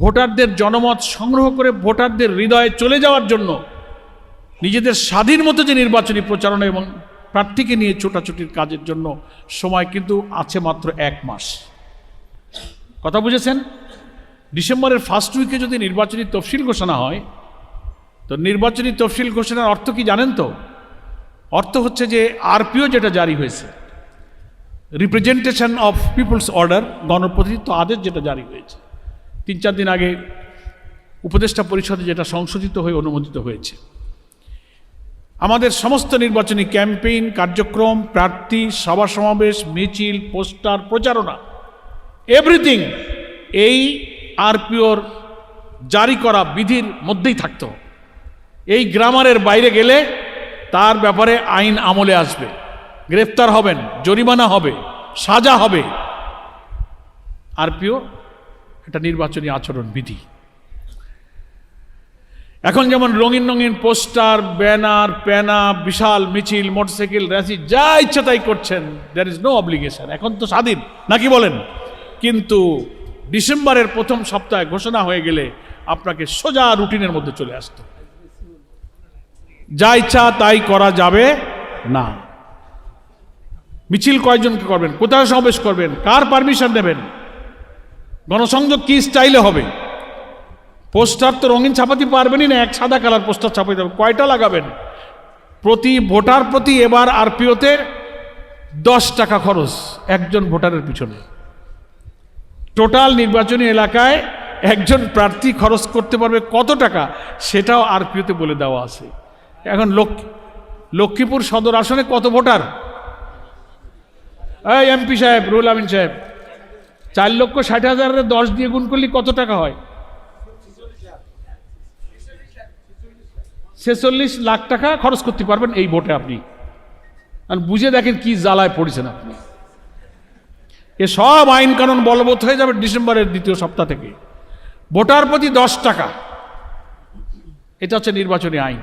ভোটারদের জনমত সংগ্রহ করে ভোটারদের হৃদয়ে চলে যাওয়ার জন্য নিজেদের স্বাধীন মতো যে নির্বাচনী প্রচারণা এবং প্রার্থীকে নিয়ে ছোটাছুটির কাজের জন্য সময় কিন্তু আছে মাত্র এক মাস। কথা বুঝেছেন? ডিসেম্বরের ফার্স্ট উইকে যদি নির্বাচনী তফসিল ঘোষণা হয়, তো নির্বাচনী তফসিল ঘোষণার অর্থ কি জানেন তো? অর্থ হচ্ছে যে আরপিও যেটা জারি হয়েছে রিপ্রেজেন্টেশন অফ পিপলস অর্ডার গণপ্রতিনিধিত্ব আদেশ যেটা জারি হয়েছে। তিন চার দিন আগে উপদেষ্টা পরিষদে যেটা সংশোধিত হয়ে অনুমোদিত হয়েছে। আমাদের সমস্ত নির্বাচনী ক্যাম্পেইন, কার্যক্রম, প্রার্থী, সভা সমাবেশ, মিছিল, পোস্টার, প্রচারণা, এভরিথিং এই আরপিওর জারি করা বিধির মধ্যেই থাকত। এই গ্রামারের বাইরে গেলে তার ব্যাপারে আইন আমলে আসবে। গ্রেফতার হবেন, জরিমানা হবে, সাজা হবে। আরপিও এটা নির্বাচনী আচরণ বিধি। এখন যেমন রঙিন রঙিন পোস্টার, ব্যানার প্যানা বিশাল মিছিল, মোটরসাইকেল র্যাসি যা ইচ্ছা তাই করছেন দ্যার ইজ নো অব্লিগেশন এখন তো স্বাধীন, নাকি বলেন? কিন্তু ডিসেম্বরের প্রথম সপ্তাহে ঘোষণা হয়ে গেলে আপনাকে সোজা রুটিনের মধ্যে চলে আসতো যা ইচ্ছা তাই করা যাবে না। মিছিল কয়জনকে করবেন? কোথায় সমাবেশ করবেন? কার পারমিশন নেবেন গণসংযোগ কি স্টাইলে হবে? পোস্টার তো রঙিন ছাপাতে পারবেনই না, এক সাদা কালার পোস্টার ছাপাতে হবে কয়টা লাগাবেন? প্রতি ভোটার প্রতি এবার আরপিওতে দশ টাকা খরচ একজন ভোটারের পিছনে। টোটাল নির্বাচনী এলাকায় একজন প্রার্থী খরচ করতে পারবে কত টাকা সেটাও আরপিওতে বলে দেওয়া আছে। এখন লক্ষ্মী লক্ষ্মীপুর সদর আসনে কত ভোটার? এই এমপি সাহেব রুল আমিন সাহেব চার লক্ষ ষাট হাজারের দশ দিয়ে গুণ করলে কত টাকা হয়? ছেচল্লিশ লাখ টাকা খরচ করতে পারবেন এই ভোটে আপনি। আর বুঝে দেখেন কি জ্বালায় পড়েছেন আপনি। এ সব আইন কানুন বলবৎ হয়ে যাবে ডিসেম্বরের দ্বিতীয় সপ্তাহ থেকে। ভোটার প্রতি দশ টাকা। এটা হচ্ছে নির্বাচনী আইন।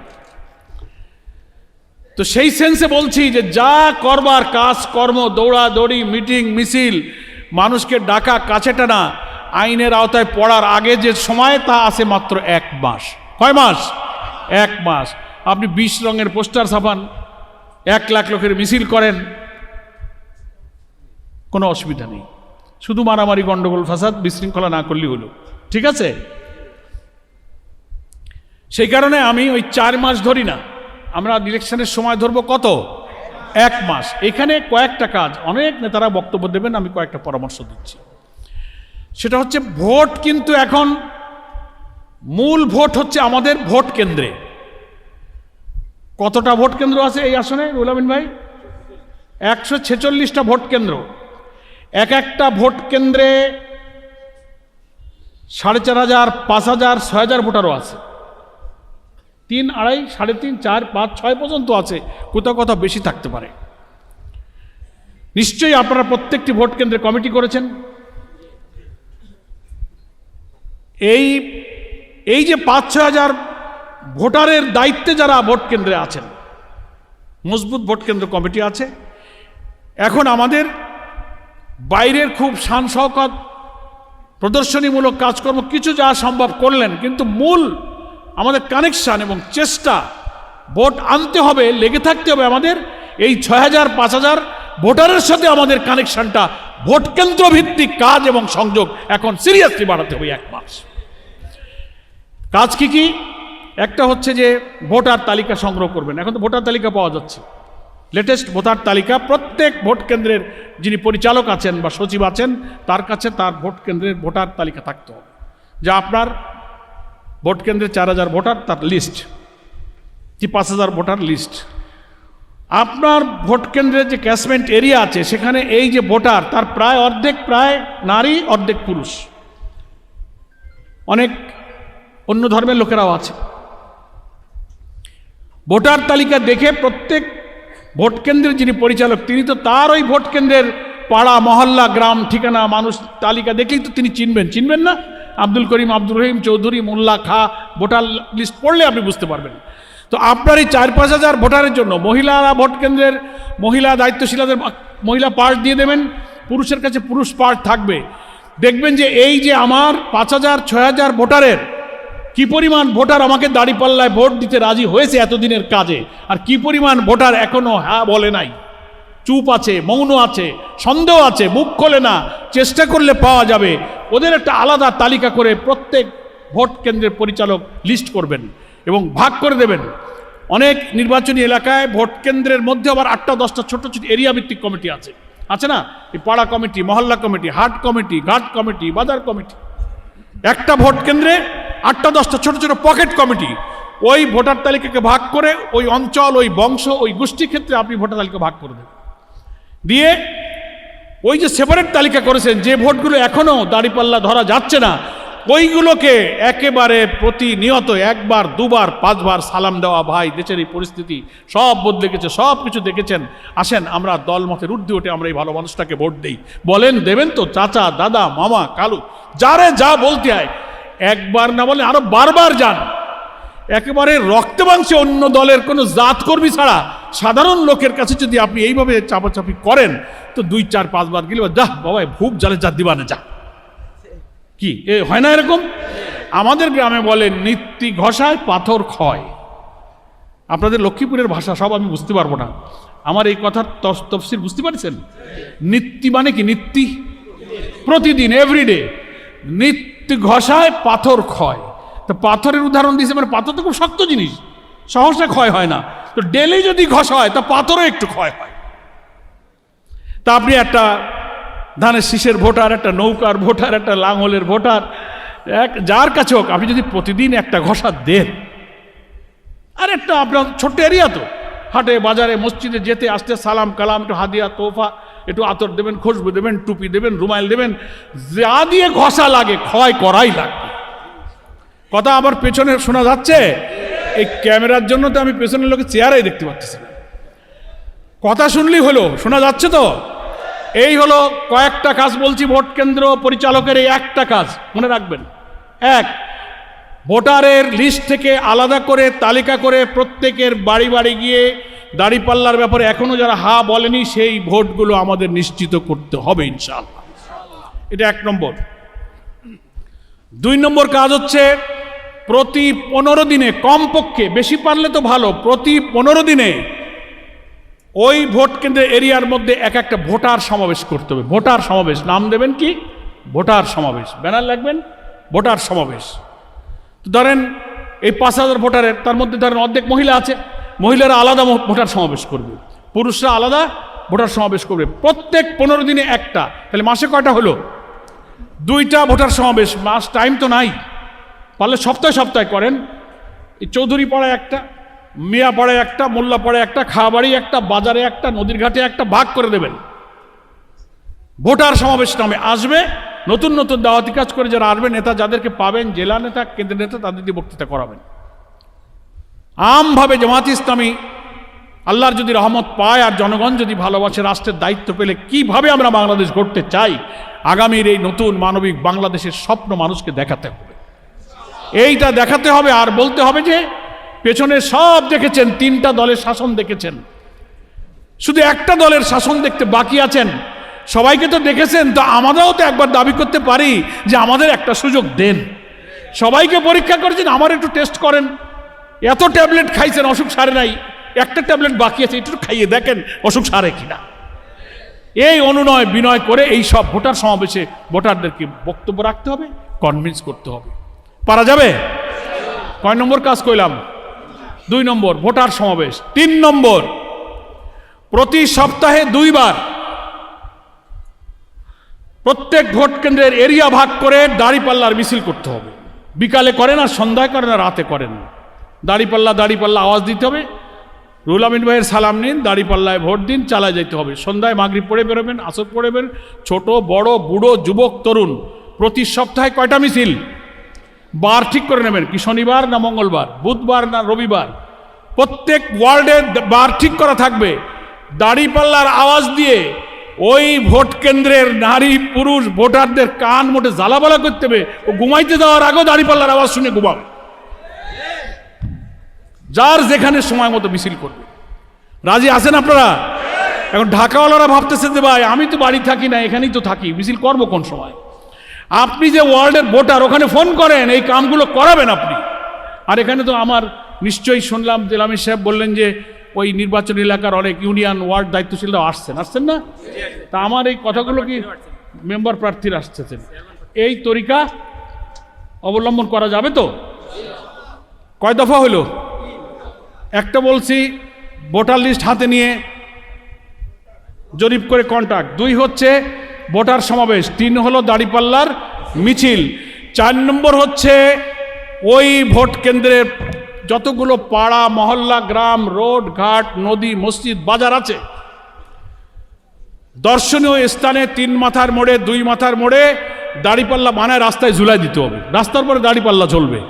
তো সেই সেন্সে বলছি যে যা করবার কাজ, কর্ম, দৌড়াদৌড়ি, মিটিং, মিছিল মানুষকে ডাকা কাছে টানা, আইনের আওতায় পড়ার আগে যে সময়, তা আছে মাত্র এক মাস। কয় মাস? এক মাস। আপনি বিশ রঙের পোস্টার ছাপান, এক লাখ লোকের মিছিল করেন, কোনো অসুবিধা নেই। শুধু মারামারি, গন্ডগোল, ফাসাদ, বিশৃঙ্খলা না করলেই হলো। ঠিক আছে? সেই কারণে আমি ওই চার মাস ধরি না। আমরা ইলেকশনের সময় ধরবো কত? এক মাস। এখানে কয়েকটা কাজ। অনেক নেতারা বক্তব্য দেবেন, আমি কয়েকটা পরামর্শ দিচ্ছি। সেটা হচ্ছে ভোট কিন্তু এখন মূল ভোট হচ্ছে আমাদের ভোট কেন্দ্রে। কতটা ভোট কেন্দ্র আছে এই আসনে রুলামিন ভাই? একশো ছেচল্লিশটা ভোট কেন্দ্র। এক একটা ভোট কেন্দ্রে সাড়ে চার হাজার, পাঁচ হাজার, ছয় হাজার ভোটারও আছে। তিন আড়াই, সাড়ে তিন, চার, পাঁচ, ছয় পর্যন্ত আছে। কোথাও কোথাও বেশি থাকতে পারে। নিশ্চয়ই আপনারা প্রত্যেকটি ভোট কেন্দ্রে কমিটি করেছেন। এই এই যে পাঁচ, ছয় হাজার ভোটারের দায়িত্বে যারা ভোট কেন্দ্রে আছেন, মজবুত ভোট কেন্দ্র কমিটি আছে। এখন আমাদের বাইরের খুব শান প্রদর্শনীমূলক কাজকর্ম কিছু যা সম্ভব করলেন, কিন্তু মূল আমাদের কানেকশান এবং চেষ্টা ভোট আনতে হবে, লেগে থাকতে হবে আমাদের। এই ছয় হাজার, পাঁচ হাজার ভোটারের সাথে আমাদের কানেকশানটা ভোট কেন্দ্র ভিত্তিক কাজ এবং সংযোগ এখন সিরিয়াসলি বাড়াতে হবে এক মাস। কাজ কি কি? একটা হচ্ছে যে ভোটার তালিকা সংগ্রহ করবেন। এখন তো ভোটার তালিকা পাওয়া যাচ্ছে। লেটেস্ট ভোটার তালিকা, প্রত্যেক ভোট কেন্দ্রের যিনি পরিচালক আছেন বা সচিব আছেন, তার কাছে তার ভোট কেন্দ্রের ভোটার তালিকা থাকতে হবে। যা আপনার ভোট কেন্দ্রে চার হাজার ভোটার, তার লিস্ট কি পাঁচ হাজার ভোটার লিস্ট আপনার ভোট কেন্দ্রের যে ক্যাশমেন্ট এরিয়া আছে, সেখানে এই যে ভোটার, তার প্রায় অর্ধেক প্রায় নারী, অর্ধেক পুরুষ। অনেক অন্য ধর্মের লোকেরাও আছে। ভোটার তালিকা দেখে প্রত্যেক ভোট কেন্দ্রের যিনি পরিচালক, তিনি তো তার ওই ভোট কেন্দ্রের পাড়া, মহল্লা, গ্রাম, ঠিকানা, মানুষ তালিকা দেখলেই তো তিনি চিনবেন। চিনবেন না? আব্দুল করিম, আব্দুর রহিম চৌধুরী, মোল্লা খা, ভোটার লিস্ট পড়লে আপনি বুঝতে পারবেন। তো আপনার এই চার পাঁচ হাজার ভোটারের জন্য মহিলারা ভোট কেন্দ্রের মহিলা দায়িত্বশীলাদের মহিলা পার্ট দিয়ে দেবেন, পুরুষের কাছে পুরুষ পার্ট থাকবে। দেখবেন যে এই যে আমার পাঁচ হাজার, ছয় হাজার ভোটারের কি পরিমাণ ভোটার আমাকে দাঁড়িপাল্লায় ভোট দিতে রাজি হয়েছে এতদিনের কাজে, আর কি পরিমাণ ভোটার এখনও হ্যাঁ বলে নাই। চুপ আছে, মৌন আছে, সন্দেহ আছে, মুখ খোলে না, চেষ্টা করলে পাওয়া যাবে। ওদের একটা আলাদা তালিকা করে প্রত্যেক ভোট কেন্দ্রের পরিচালক লিস্ট করবেন এবং ভাগ করে দেবেন। অনেক নির্বাচনী এলাকায় ভোট কেন্দ্রের মধ্যে আবার আটটা, দশটা ছোট ছোট এরিয়া ভিত্তিক কমিটি আছে। আছে না? এই পাড়া কমিটি, মহল্লা কমিটি, হাট কমিটি, ঘাট কমিটি, বাজার কমিটি। একটা ভোট কেন্দ্রে আটটা, দশটা ছোট ছোট পকেট কমিটি। ওই ভোটার তালিকাকে ভাগ করে ওই অঞ্চল, ওই বংশ, ওই গোষ্ঠী ক্ষেত্রে আপনি ভোটার তালিকা ভাগ করে দেবেন। দিয়ে ওই যে সেপারেট তালিকা করেছেন, যে ভোটগুলো এখনও দাঁড়িপাল্লা ধরা যাচ্ছে না, ওইগুলোকে একেবারে প্রতিনিয়ত একবার, দুবার, পাঁচবার সালাম দেওয়া, ভাই, দেশের এই পরিস্থিতি সব বদলে গেছে, সব কিছু দেখেছেন। আসেন, আমরা দল মতের ঊর্ধ্বে উঠে আমরা এই ভালো মানুষটাকে ভোট দিই। বলেন, দেবেন তো, চাচা, দাদা, মামা, কালু, যারে যা বলতে হয়, একবার না বলে আরও বারবার যান। একেবারে রক্তে মাংসে অন্য দলের কোনো জাতকর্মী ছাড়া সাধারণ লোকের কাছে যদি আপনি এইভাবে চাপাচাপি করেন, তো দুই, চার পাঁচবার গেলে যাহ বাবা ভূপ জালে যা দিবানে যা। কি? এ, হয় না এরকম? আমাদের গ্রামে বলে, নিত্যি ঘষায় পাথর ক্ষয়। আপনাদের লক্ষ্মীপুরের ভাষা সব আমি বুঝতে পারব না। আমার এই কথার তফ- তফসির বুঝতে পারছেন? নিত্যি মানে কি? নিত্যি? প্রতিদিন এভরিডে নিত্য ঘষায় পাথর ক্ষয়। তো পাথরের উদাহরণ দিয়েছে মানে পাথর তো খুব শক্ত জিনিস, সহসা ক্ষয় হয় না। তো ডেলি যদি ঘষা হয়, তা পাথরও একটু ক্ষয় হয়। তা আপনি একটা ধানের শীষের ভোটার, একটা নৌকার ভোটার, একটা লাঙলের ভোটার, এক যার কাছে হোক, আপনি যদি প্রতিদিন একটা ঘষা দেন, আর একটা আপনার ছোট্ট এরিয়া তো, হাটে, বাজারে, মসজিদে যেতে, আসতে, সালাম, কালাম, একটু হাদিয়া, তোফা, একটু আতর দেবেন খুশবু দেবেন, টুপি দেবেন রুমাইল দেবেন, যা দিয়ে ঘষা লাগে, ক্ষয় করাই লাগবে। কথা আবার পেছনে শোনা যাচ্ছে? এই ক্যামেরার জন্য তো আমি পেছনের লোকের চেয়ারেই দেখতে পাচ্ছি কথা শুনলেই হলো, শোনা যাচ্ছে তো? এই হলো কয়েকটা কাজ বলছি, ভোট কেন্দ্র পরিচালকের এই একটা কাজ, মনে রাখবেন। এক, ভোটারের লিস্ট থেকে আলাদা করে তালিকা করে প্রত্যেকের বাড়ি বাড়ি গিয়ে দাড়িপাল্লার ব্যাপারে এখনও যারা হা বলেনি, সেই ভোটগুলো আমাদের নিশ্চিত করতে হবে ইনশাআল্লাহ। এটা এক নম্বর। দুই নম্বর কাজ হচ্ছে প্রতি পনেরো দিনে, কমপক্ষে, বেশি পারলে তো ভালো, প্রতি পনেরো দিনে ওই ভোট কেন্দ্রের এরিয়ার মধ্যে এক একটা ভোটার সমাবেশ করতে হবে। ভোটার সমাবেশ, নাম দেবেন কি? ভোটার সমাবেশ। ব্যানার লাগবেন? ভোটার সমাবেশ। ধরেন এই পাঁচ হাজার ভোটারের, তার মধ্যে ধরেন অর্ধেক মহিলা আছে, মহিলারা আলাদা ভোটার সমাবেশ করবে। পুরুষরা আলাদা ভোটার সমাবেশ করবে। প্রত্যেক পনেরো দিনে একটা। তাহলে মাসে কয়টা হলো? দুইটা ভোটার সমাবেশ মাস টাইম তো নাই। পারলে সপ্তাহে সপ্তাহে করেন। এই চৌধুরী পাড়ায় একটা, মিয়া পাড়ায় একটা, মোল্লা পাড়ায় একটা, খাবাড়ি একটা, বাজারে একটা, নদীর ঘাটে একটা ভাগ করে দেবেন। ভোটার সমাবেশ নামে আসবে, নতুন নতুন দাওয়াতি কাজ করে যারা আসবে, নেতা যাদেরকে পাবেন, জেলা নেতা, কেন্দ্রের নেতা, তাদের দিয়ে বক্তৃতা করাবেন। আমভাবে জামাত ইসলামী আল্লাহর যদি রহমত পায় আর জনগণ যদি ভালোবাসে, রাষ্ট্রের দায়িত্ব পেলে কীভাবে আমরা বাংলাদেশ গড়তে চাই? আগামীর এই নতুন মানবিক বাংলাদেশের স্বপ্ন মানুষকে দেখাতে হবে। এইটা দেখাতে হবে আর বলতে হবে যে পেছনে সব দেখেছেন, তিনটা দলের শাসন দেখেছেন। শুধু একটা দলের শাসন দেখতে বাকি আছেন। সবাইকে তো দেখেছেন, তো আমরাও তো একবার দাবি করতে পারি যে আমাদের একটা সুযোগ দেন। সবাইকে পরীক্ষা করেছেন, আমার একটু টেস্ট করেন। এত ট্যাবলেট খাইছেন, অসুখ সারে নাই। একটা ট্যাবলেট বাকি আছে, একটু খাইয়ে দেখেন অসুখ সারে কিনা। এই অনুনয় বিনয় করে এই সব ভোটার সমাবেশে ভোটারদেরকে বক্তব্য রাখতে হবে কনভিন্স করতে হবে। পারা যাবে? কয় নম্বর কাজ কইলাম? দুই নম্বর, ভোটার সমাবেশ। তিন নম্বর, প্রতি সপ্তাহে দুইবার প্রত্যেক ভোট কেন্দ্রের এরিয়া ভাগ করে দাড়িপাল্লার মিছিল করতে হবে। বিকালে করেন আর সন্ধ্যায় করেন আর রাতে করেন দাড়িপাল্লা দাড়িপাল্লা আওয়াজ দিতে হবে। রুল আমিন ভাইয়ের সালাম নিন, দাড়িপাল্লায় ভোট দিন, চালায় যেতে হবে। সন্ধ্যায় মাগরি পড়ে বেরোবেন, আসর পড়েবেন ছোট, বড়, বুড়ো, যুবক, তরুণ, প্রতি সপ্তাহে কয়টা মিছিল? বার ঠিক করে নেবেন, কি শনিবার না মঙ্গলবার? বুধবার না রবিবার? প্রত্যেক ওয়ার্ডে বার ঠিক করা থাকবে। দাড়িপাল্লার আওয়াজ দিয়ে ওই ভোট কেন্দ্রের নারী, পুরুষ, ভোটারদের কান মোটে জ্বালাবালা করতে হবে। ও ঘুমাইতে যাওয়ার আগেও দাড়িপাল্লার আওয়াজ শুনে ঘুমাবে। যার যেখানে সময় মতো মিছিল করবে। রাজি আছেন আপনারা? এখন ঢাকাওয়ালারা ভাবতেছে যে ভাই, আমি তো বাড়ি থাকি না, এখানেই তো থাকি, মিছিল করব কোন সময়? আপনি যে ওয়ার্ল্ডের ভোটার, ওখানে ফোন করেন, এই কামগুলো করাবেন আপনি। আর এখানে তো আমার নিশ্চয়ই শুনলাম জেলামি সাহেব বললেন যে ওই নির্বাচন এলাকার অনেক ইউনিয়ন ওয়ার্ড দায়িত্বশীলরা আসছেন। আসছেন না? তা আমার এই কথাগুলো কি মেম্বার প্রার্থীরা আসতেছেন? এই তরিকা অবলম্বন করা যাবে তো? কয় দফা হলো একটা বলছি, ভোটার লিস্ট হাতে নিয়ে জরিপ করে কন্ট্যাক্ট দুই হচ্ছে ভোটার সমাবেশ, তিন হলো দাড়িপাল্লার মিছিল। চার নম্বর হচ্ছে ওই ভোট কেন্দ্রে যতগুলো পাড়া, মহল্লা, গ্রাম, রোড, ঘাট, নদী, মসজিদ, বাজার আছে। দর্শনীয় স্থানে তিন মাথার মোড়ে, দুই মাথার মোড়ে দাড়িপাল্লা বানায় রাস্তায় ঝুলাই দিতে হবে। রাস্তার পরে দাড়িপাল্লা চলবে।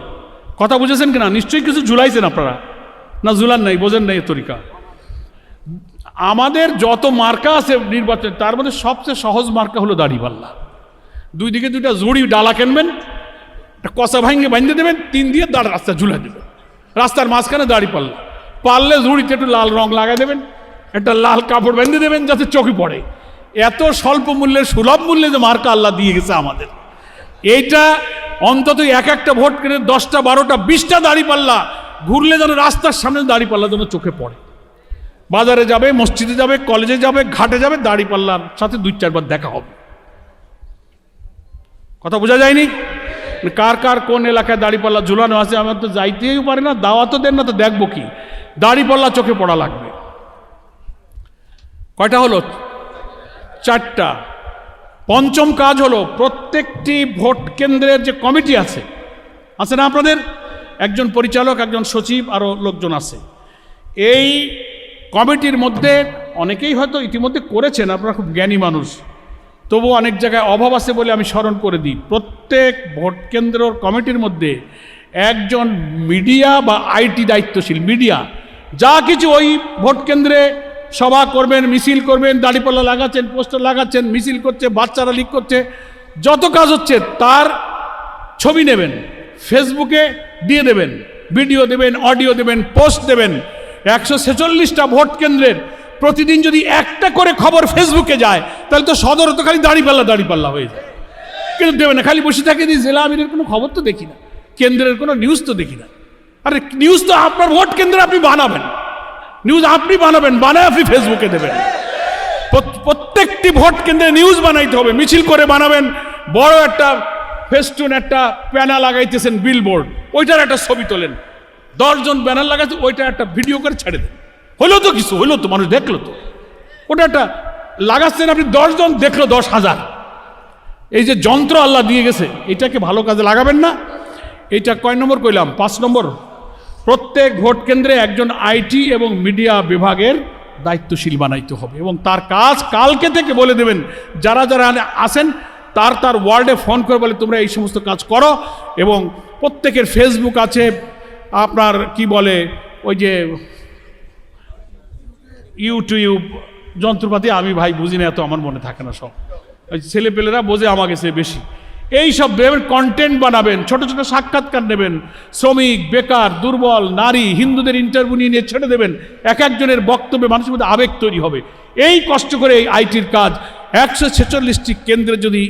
কথা বুঝেছেন কিনা? নিশ্চয়ই কিছু ঝুলাইছেন আপনারা। না ঝুলান নাই, বোঝেন নাই তরিকা। আমাদের যত মার্কা আছে নির্বাচন, তার মধ্যে সবচেয়ে সহজ মার্কা হলো দাড়িপাল্লা দুই দিকে দুইটা জুড়ি ডালা কেনবেন কষা ভাঙ্গে বাঁধতে দেবেন, তিন দিয়ে দাঁড় রাস্তা ঝুলে দেবেন। রাস্তার মাঝখানে দাড়ি পাল্লা। পারলে ঝুড়িতে একটু লাল রং লাগাই দেবেন, একটা লাল কাপড় বেঁধে দেবেন যাতে চোখে পড়ে। এত স্বল্প মূল্যে সুলভ মূল্যে যে মার্কা আল্লাহ দিয়ে গেছে আমাদের। এইটা অন্তত এক একটা ভোট কিনে দশটা, বারোটা, বিশটা দাড়ি পাল্লা ঘুরলে যেন রাস্তার সামনে দাড়ি পাল্লা যেন চোখে পড়ে। বাজারে যাবে, মসজিদে যাবে, কলেজে যাবে, ঘাটে যাবে দাড়ি পাল্লার সাথে দুই চারবার দেখা হবে। কথা বোঝা যায়নি? কার কার কোন এলাকায় দাড়িপাল্লা ঝুলানো আছে, আমার তো যাইতেই পারে না দাওয়া তো দেন না, তো দেখব কি? দাড়িপাল্লা চোখে পড়া লাগবে। কয়টা হলো? চারটা। পঞ্চম কাজ হলো, প্রত্যেকটি ভোট কেন্দ্রের যে কমিটি আছে আছে না আপনাদের? একজন পরিচালক, একজন সচিব আরও লোকজন আছে। এই কমিটির মধ্যে অনেকেই হয়তো ইতিমধ্যে করেছেন, আপনারা খুব জ্ঞানী মানুষ। তবু অনেক জায়গায় অভাব আছে বলে আমি স্মরণ করে দিই। প্রত্যেক ভোট কেন্দ্র কমিটির মধ্যে একজন মিডিয়া বা আইটি দায়িত্বশীল, মিডিয়া। যা কিছু ওই ভোট কেন্দ্রে সভা করবেন, মিছিল করবেন, দাড়িপাল্লা লাগাচ্ছেন, পোস্টার লাগাচ্ছেন, মিছিল করছে, বাচ্চারা লিক করছে, যত কাজ হচ্ছে তার ছবি নেবেন। ফেসবুকে দিয়ে দেবেন ভিডিও দেবেন অডিও দেবেন পোস্ট দেবেন। একশো ছেচল্লিশটা ভোট কেন্দ্রের প্রতিদিন যদি একটা করে খবর ফেসবুকে যায়, তাহলে তো সদর তো খালি দাঁড়িপাল্লা দাঁড়িপাল্লা হয়ে যায়। কিন্তু দেবে না, খালি বসে থাকে যে জেলা আমিরের কোনো খবর তো দেখি না, কেন্দ্রের কোনো নিউজ তো দেখি না। আরে নিউজ তো আপনার ভোট কেন্দ্রে আপনি বানাবেন। নিউজ আপনি বানাবেন, বানায় আপনি ফেসবুকে দেবেন। প্রত্যেকটি ভোট কেন্দ্রে নিউজ বানাইতে হবে, মিছিল করে বানাবেন। বড় একটা ফেস্টুন একটা প্যানা লাগাইতেছেন বিলবোর্ড ওইটার একটা ছবি তোলেন। দশজন ব্যানার লাগাইছে, ওইটা একটা ভিডিও করে ছেড়ে দেন। হলো তো কিছু, হলো তো, মানুষ দেখল তো। ওটা একটা লাগাচ্ছেন আপনি দশজন, দেখল দশ হাজার। এই যে যন্ত্র আল্লাহ দিয়ে গেছে, এটাকে ভালো কাজে লাগাবেন না। এটা কয় নম্বর কইলাম? পাঁচ নম্বর। প্রত্যেক ভোট কেন্দ্রে একজন আইটি এবং মিডিয়া বিভাগের দায়িত্বশীল বানাইতে হবে এবং তার কাজ কালকে থেকে বলে দেবেন, যারা যারা আসেন তার তার ওয়ার্ডে ফোন করে বলে, তোমরা এই সমস্ত কাজ করো। এবং প্রত্যেকের ফেসবুক আছে, আপনার কি বলে, ওই যে ইউটিউব যন্ত্রপাতি, আমি ভাই বুঝি না, এত আমার মনে থাকে না সব। ওই ছেলেপেলেরা বোঝে আমাকে সে বেশি। এই সব কন্টেন্ট বানাবেন, ছোট ছোট সাক্ষাৎকার নেবেন, শ্রমিক, বেকার, দুর্বল, নারী, হিন্দুদের ইন্টারভিউ নিয়ে ছেড়ে দেবেন, এক একজনের বক্তব্যে মানুষের মধ্যে আবেগ তৈরি হবে। এই কষ্ট করে এই আইটির কাজ একশো ছেচল্লিশটি কেন্দ্রে যদি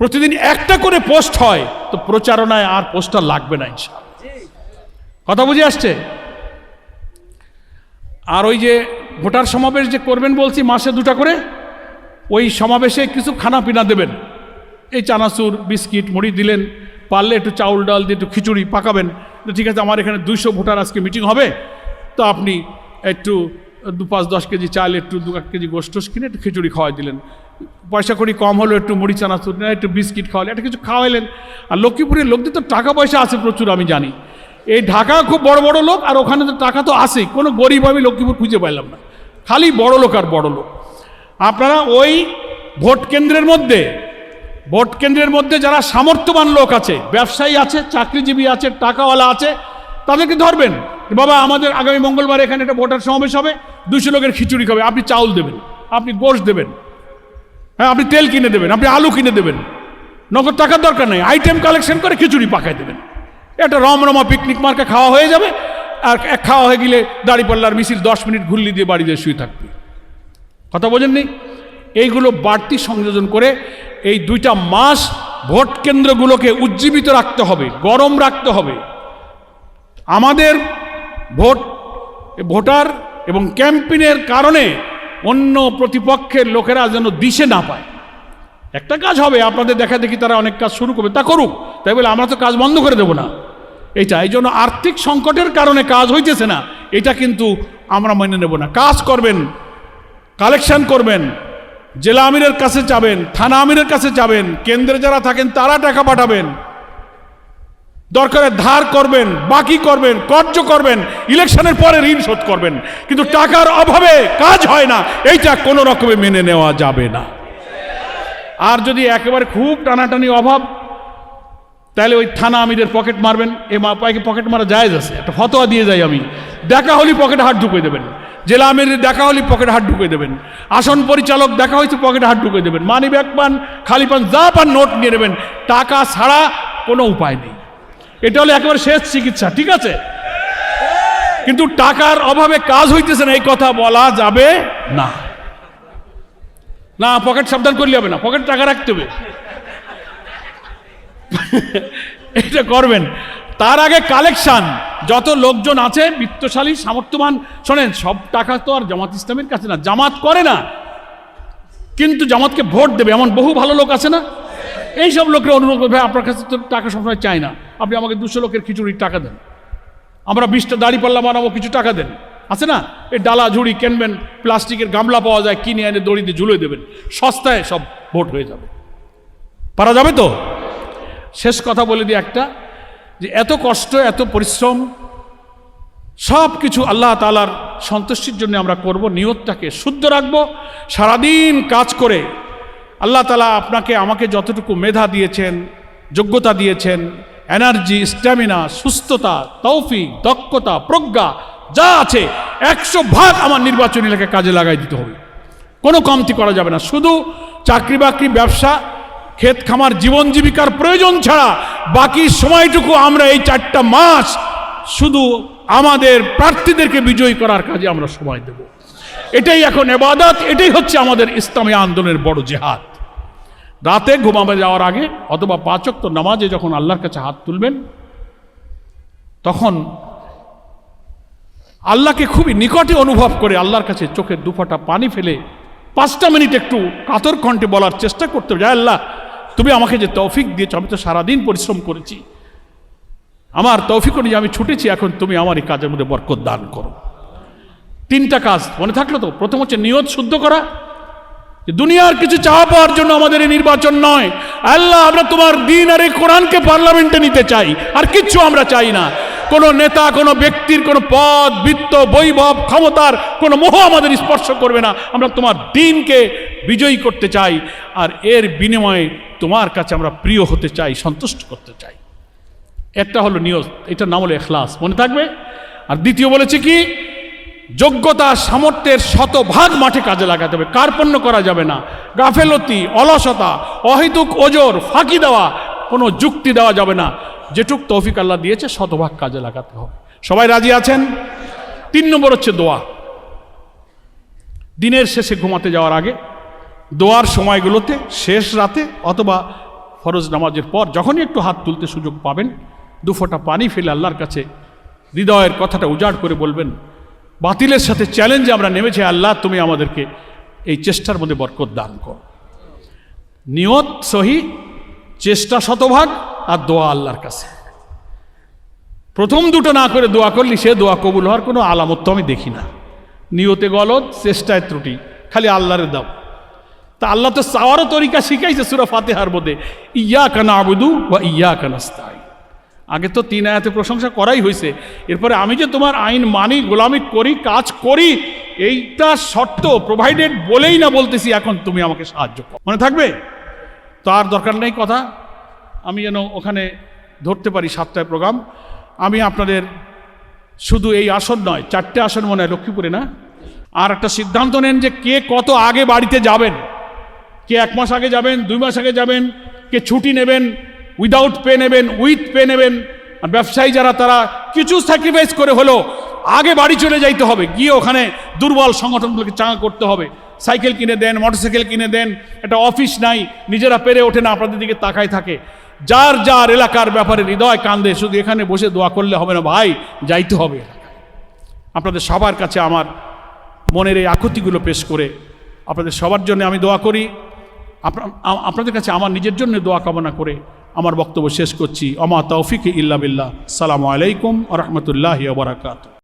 প্রতিদিন একটা করে পোস্ট হয়, তো প্রচারণায় আর পোস্টার লাগবে না কথা বুঝে আসছে? আর ওই যে ভোটার সমাবেশ যে করবেন বলছি, মাসে দুটা করে, ওই সমাবেশে কিছু খানা পিনা দেবেন। এই চানাচুর, বিস্কিট, মুড়ি দিলেন, পারলে একটু চাউল ডাল দিয়ে একটু খিচুড়ি পাকাবেন। ঠিক আছে, আমার এখানে দুইশো ভোটার আজকে মিটিং হবে, তো আপনি একটু দু পাঁচ দশ কেজি চাল, একটু দু এক কেজি গোষ্ঠ কিনে একটু খিচুড়ি খাওয়াই দিলেন। পয়সা করি কম হলো, একটু মুড়ি চানাচুর না একটু বিস্কিট খাওয়ালেন একটা কিছু খাওয়াইলেন। আর লক্ষ্মীপুরের লোকদের তো টাকা পয়সা আছে প্রচুর, আমি জানি। এই ঢাকা খুব বড় বড় লোক, আর ওখানে তো টাকা তো আসেই কোনো গরিব আমি লক্ষ্মীপুর খুঁজে পাইলাম না। খালি বড় লোক আর বড় লোক। আপনারা ওই ভোট কেন্দ্রের মধ্যে, ভোট কেন্দ্রের মধ্যে যারা সামর্থ্যবান লোক আছে, ব্যবসায়ী আছে, চাকরিজীবী আছে, টাকাওয়ালা আছে, তাদেরকে ধরবেন। বাবা, আমাদের আগামী মঙ্গলবার এখানে একটা ভোটার সমাবেশ হবে, দুশো লোকের খিচুড়ি খাবে, আপনি চাউল দেবেন, আপনি গোশ দেবেন হ্যাঁ আপনি তেল কিনে দেবেন, আপনি আলু কিনে দেবেন, নগদ টাকার দরকার নেই আইটেম কালেকশন করে খিচুড়ি পাকায় দেবেন। এটা রমরমা পিকনিক মার্কে খাওয়া হয়ে যাবে, আর এক খাওয়া হয়ে গেলে দাড়িপাল্লার মিছিল দশ মিনিট ঘুরলি দিয়ে বাড়ি দিয়ে শুয়ে থাকবে। কথা বোঝেননি? এইগুলো বাড়তি সংযোজন করে এই দুইটা মাস ভোট কেন্দ্রগুলোকে উজ্জীবিত রাখতে হবে, গরম রাখতে হবে। আমাদের ভোট ভোটার এবং ক্যাম্পেইনের কারণে অন্য প্রতিপক্ষের লোকেরা যেন দিশে না পায়। একটা কাজ হবে, আপনাদের দেখা দেখি তারা অনেক কাজ শুরু করবে। তা করুক, তাই বলে আমরা তো কাজ বন্ধ করে দেবো না। এইটা, এই জন্য আর্থিক সংকটের কারণে কাজ হইতেছে না, এটা কিন্তু আমরা মেনে নেব না। কাজ করবেন, কালেকশন করবেন, জেলা আমিরের কাছে যাবেন, থানা আমিরের কাছে যাবেন, কেন্দ্রে যারা থাকেন তারা টাকা পাঠাবেন। দরকারে ধার করবেন, বাকি করবেন কর্য করবেন, ইলেকশনের পরে ঋণ শোধ করবেন। কিন্তু টাকার অভাবে কাজ হয় না, এইটা কোনো রকমে মেনে নেওয়া যাবে না। আর যদি একেবারে খুব টানাটানি অভাব, তাহলে ওই থানা আমিদের পকেট মারবেন। এ মা পাইকে পকেট মারা যায় আছে? একটা ফতোয়া দিয়ে যাই আমি। দেখা হলি পকেটে হাত ঢুকিয়ে দেবেন। জেলা আমির দেখা হলি পকেটে হাত ঢুকিয়ে দেবেন। আসন পরিচালক দেখা হয়েছে পকেটে হাত ঢুকিয়ে দেবেন। মানি ব্যাগ পান, খালি পান, যা পান নোট নিয়ে নেবেন। টাকা ছাড়া কোনো উপায় নেই। এটা হলো একেবারে শেষ চিকিৎসা, ঠিক আছে? কিন্তু টাকার অভাবে কাজ হইতেছে না, এই কথা বলা যাবে না। না, পকেট সাবধান করলে হবে না, পকেট টাকা রাখতে হবে। এটা করবেন। তার আগে কালেকশন, যত লোকজন আছে, বিত্তশালী, সামর্থ্যবান, শোনেন, সব টাকা তো আর জামাত ইসলামের কাছে না, জামাত করে না, কিন্তু জামাতকে ভোট দেবে, এমন বহু ভালো লোক আছে না? এইসব লোকের অনুরোধ করবে আপনার কাছে তো টাকা সবসময় চাই না। আপনি আমাকে দুশো লোকের খিচুড়ির টাকা দেন। আমরা বিশটা দাড়ি পাল্লা বানাবো, কিছু টাকা দেন। আছে না? এই ডালা ঝুড়ি কেনবেন, প্লাস্টিকের গামলা পাওয়া যায়, কিনে এনে দড়িতে ঝুলে দেবেন। সস্তায় সব ভোট হয়ে যাবে। পারা যাবে তো? শেষ কথা বলে দিই একটা, যে এত কষ্ট, এত পরিশ্রম, সব কিছু আল্লাহ তালার সন্তুষ্টির জন্য আমরা করব, নিয়তটাকে শুদ্ধ রাখব, সারাদিন কাজ করে আল্লাহ তালা আপনাকে আমাকে যতটুকু মেধা দিয়েছেন, যোগ্যতা দিয়েছেন এনার্জি স্ট্যামিনা সুস্থতা, তৌফিক, দক্ষতা, প্রজ্ঞা, যা আছে, একশো ভাগ আমার নির্বাচনী এলাকায় কাজে লাগাই দিতে হবে। কোনো কমতি করা যাবে না। শুধু চাকরি বাকরি, ব্যবসা, ক্ষেত খামার, জীবন জীবিকার প্রয়োজন ছাড়া বাকি সময়টুকু আমরা এই চারটা মাস শুধু আমাদের প্রার্থীদেরকে বিজয়ী করার কাজে আমরা সময় দেব। এটাই এখন এবাদত এটাই হচ্ছে আমাদের ইসলামী আন্দোলনের বড় জেহাদ। রাতে ঘুমাবে যাওয়ার আগে অথবা পাচক তো নামাজে যখন আল্লাহর কাছে হাত তুলবেন, তখন আল্লাহকে খুবই নিকটে অনুভব করে আল্লাহর কাছে চোখের দুফাটা পানি ফেলে পাঁচটা মিনিট একটু কাতর কণ্ঠে বলার চেষ্টা করতে হবে। আল্লাহ, তুমি আমাকে যে তৌফিক দিয়েছ, আমি তো সারাদিন পরিশ্রম করেছি। আমার তৌফিক অনুযায়ী আমি ছুটেছি, এখন তুমি আমার এই কাজের মধ্যে বরকত দান করো। তিনটা কাজ মনে থাকল তো? প্রথম হচ্ছে নিয়ত শুদ্ধ করা। দুনিয়ার কিছু চাওয়া পাওয়ার জন্য আমাদের এই নির্বাচন নয়। আল্লাহ, আমরা তোমার দিন আর এই কোরআনকে পার্লামেন্টে নিতে চাই। আর কিচ্ছু আমরা চাই না। কোনো নেতা, কোনো ব্যক্তির কোনো পদ, বৃত্ত, বৈভব, ক্ষমতার কোনো মোহ আমাদের স্পর্শ করবে না। আমরা তোমার দিনকে বিজয়ী করতে চাই। আর এর বিনিময়ে তোমার কাছে আমরা প্রিয় হতে চাই, সন্তুষ্ট করতে চাই। একটা হলো নিয়ত, এটার নাম হলো এখলাস। মনে থাকবে? আর দ্বিতীয় বলেছে কি? যোগ্যতা, সামর্থ্যের শতভাগ মাঠে কাজে লাগাতে হবে। কার্পণ্য করা যাবে না। গাফেলতি, অলসতা, অহেতুক ওজোর, ফাঁকি দেওয়া, কোনো যুক্তি দেওয়া যাবে না। যেটুক তৌফিক আল্লাহ দিয়েছে, শতভাগ কাজে লাগাতে হবে। সবাই রাজি আছেন? তিন নম্বর হচ্ছে দোয়া। দিনের শেষে ঘুমাতে যাওয়ার আগে দোয়ার সময়গুলোতে শেষ রাতে অথবা ফরজ নামাজের পর যখনই একটু হাত তুলতে সুযোগ পাবেন, দু ফোঁটা পানি ফেলে আল্লাহর কাছে হৃদয়ের কথাটা উজাড় করে বলবেন বাতিলের সাথে চ্যালেঞ্জে আমরা নেমেছি, আল্লাহ তুমি আমাদেরকে এই চেষ্টার মধ্যে বরকত দান কর। নিয়ত সহি, চেষ্টা শতভাগ আর দোয়া আল্লাহর কাছে। প্রথম দুটো না করে দোয়া করলি, সে দোয়া কবুল হওয়ার কোনো আলামত তো আমি দেখি না। নিয়তে গলত, চেষ্টায় ত্রুটি, খালি আল্লাহরে দাও তা আল্লাহ তো চাওয়ারও তরিকা শিখাইছে সুরা ফাতেহার মধ্যে, ইয়া কানা আবুদু বা ইয়া কানাস্তাই আগে তো তিন আয়াতে প্রশংসা করাই হয়েছে। এরপরে আমি যে তোমার আইন মানি, গোলামি করি, কাজ করি, এইটা শর্ত প্রোভাইডেড বলেই না বলতেছি, এখন তুমি আমাকে সাহায্য করো। মনে থাকবে? তো আর দরকার নেই কথা। আমি যেন ওখানে ধরতে পারি সাতটায় প্রোগ্রাম। আমি আপনাদের শুধু এই আসন নয়, চারটে আসন মনে হয়, লক্ষ্মীপুরে না? আর একটা সিদ্ধান্ত নেন যে কে কত আগে বাড়িতে যাবেন। কে এক মাস আগে যাবেন, দুই মাস আগে যাবেন, কে ছুটি নেবেন উইদাউট পে নেবেন উইথ পে নেবেন আর ব্যবসায়ী যারা, তারা কিছু স্যাক্রিফাইস করে হলো আগে বাড়ি চলে যাইতে হবে। গিয়ে ওখানে দুর্বল সংগঠনগুলোকে চাঙা করতে হবে। সাইকেল কিনে দেন, মোটরসাইকেল কিনে দেন, একটা অফিস নাই, নিজেরা পেরে ওঠে না, আপনাদের দিকে তাকায় থাকে। যার যার এলাকার ব্যাপারে হৃদয় কান্দে, শুধু এখানে বসে দোয়া করলে হবে না, ভাই, যাইতে হবে আপনাদের সবার কাছে আমার মনের এই আকুতিগুলো পেশ করে আপনাদের সবার জন্য আমি দোয়া করি। আপনাদের কাছে আমার নিজের জন্য দোয়া কামনা করে আমার বক্তব্য শেষ করছি। অমা তৌফিক ইল্লা বিল্লাহ। সালামু আলাইকুম রহমতুল্লাহ বারাকাতু